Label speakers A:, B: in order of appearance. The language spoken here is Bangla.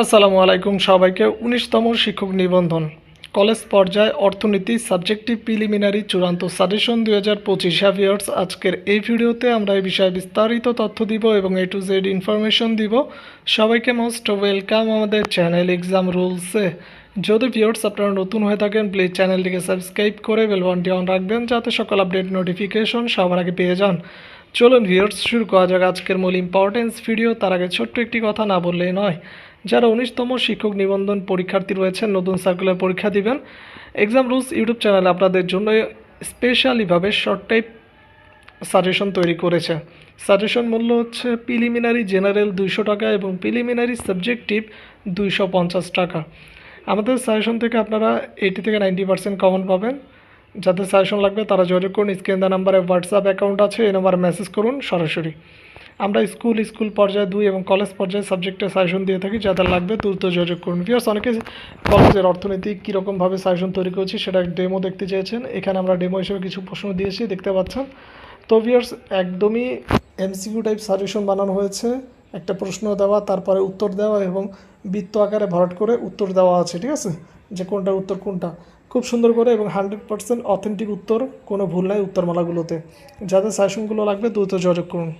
A: আসসালামু আলাইকুম সবাইকে। উনিশতম শিক্ষক নিবন্ধন। কলেজ পর্যায়ে অর্থনীতি সাবজেক্টিভ প্রিলিমিনারি চূড়ান্ত সাজেশন দুই হাজার পঁচিশ হ্যাভিয়ার্স। আজকের এই ভিডিওতে আমরা এই বিষয়ে বিস্তারিত তথ্য দিব এবং এ টু জেড ইনফরমেশন দিব। সবাইকে মোস্ট ওয়েলকাম আমাদের চ্যানেল এক্সাম রুলসে যদি ভিউয়ার্স আপনারা নতুন হয়ে থাকেন প্লিজ চ্যানেলটিকে সাবস্ক্রাইব করে বেলবনটি অন রাখবেন যাতে সকল আপডেট নোটিফিকেশন সবার আগে পেয়ে যান। চলুন ভিউয়ার্স শুরু করা যাক আজকের মূল ইম্পর্টেন্স ভিডিও তার আগে ছোট্ট একটি কথা না বললেই নয়, যারা উনিশতম শিক্ষক নিবন্ধন পরীক্ষার্থী রয়েছেন, নতুন সার্কুলার পরীক্ষা দিবেন। এক্সাম রুলস ইউটিউব চ্যানেল আপনাদের জন্য স্পেশালিভাবে শর্ট টাইপ সাজেশন তৈরি করেছে। সাজেশন মূল্য হচ্ছে প্রিলিমিনারি জেনারেল দুইশো টাকা এবং প্রিলিমিনারি সাবজেক্টিভ দুইশো পঞ্চাশ টাকা। আমাদের সাজেশন থেকে আপনারা এইটি থেকে নাইনটি পার্সেন্ট কমন পাবেন। যাদের সাজেশন লাগবে তারা যোগাযোগ করুন। স্ক্রিন দা নাম্বারে হোয়াটসঅ্যাপ অ্যাকাউন্ট আছে, এই নাম্বারে মেসেজ করুন সরাসরি। আমরা স্কুল স্কুল পর্যায়ে দুই এবং কলেজ পর্যায়ে সাবজেক্টে সাজেশন দিয়ে থাকি, যাদের লাগবে দ্রুত যোগাযোগ করুন। ভিউয়ার্স অনেকে কলেজের অর্থনীতি কীরকমভাবে সাজেশন তৈরি করেছি সেটা ডেমো দেখতে চেয়েছেন। এখানে আমরা ডেমো হিসেবে কিছু প্রশ্ন দিয়েছি, দেখতে পাচ্ছেন। তো ভিউয়ার্স একদমই এমসিকিউ টাইপ সাজেশন বানানো হয়েছে। একটা প্রশ্ন দেওয়া, তারপরে উত্তর দেওয়া এবং বৃত্ত আকারে ভরাট করে উত্তর দেওয়া আছে, ঠিক আছে? যে কোনটা উত্তর কোনটা। খুব সুন্দর করে এবং হান্ড্রেড পার্সেন্ট অথেন্টিক উত্তর, কোনো ভুল নাই উত্তরমালাগুলোতে। যাদের সাজেশনগুলো লাগবে দ্রুত যোগাযোগ করুন।